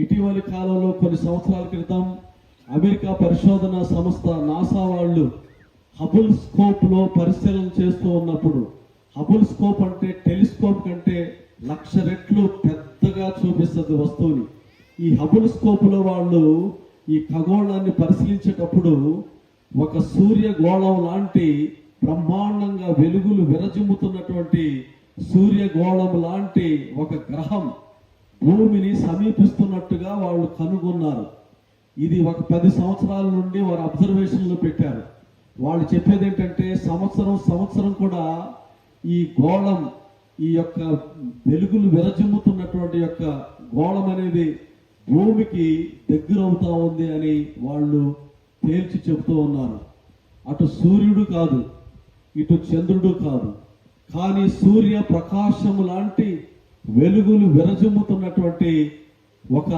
ఇటీవలి కాలంలో కొన్ని సంవత్సరాల క్రితం అమెరికా పరిశోధన సంస్థ నాసా వాళ్ళు హబుల్ స్కోప్లో పరిశీలన చేస్తూ ఉన్నప్పుడు హబుల్ స్కోప్ అంటే టెలిస్కోప్ కంటే లక్ష రెట్లు పెద్దగా చూపిస్తుంది వస్తువుని. ఈ హబుల్ స్కోప్లో వాళ్ళు ఈ ఖగోళాన్ని పరిశీలించేటప్పుడు ఒక సూర్య గోళం లాంటి బ్రహ్మాండంగా వెలుగులు విరజిమ్ముతున్నటువంటి సూర్య గోళం లాంటి ఒక గ్రహం భూమిని సమీపిస్తున్నట్టుగా వాళ్ళు కనుగొన్నారు. ఇది ఒక పది సంవత్సరాల నుండి వారు అబ్జర్వేషన్లో పెట్టారు. వాళ్ళు చెప్పేది ఏంటంటే సంవత్సరం సంవత్సరం కూడా ఈ గోళం ఈ యొక్క వెలుగులు విరజిమ్ముతున్నటువంటి యొక్క గోళం అనేది భూమికి దగ్గరవుతా ఉంది అని వాళ్ళు తేల్చి చెబుతూ ఉన్నారు. అటు సూర్యుడు కాదు ఇటు చంద్రుడు కాదు. కానీ సూర్య ప్రకాశము లాంటి వెలుగులు విరజిమ్ముతున్నటువంటి ఒక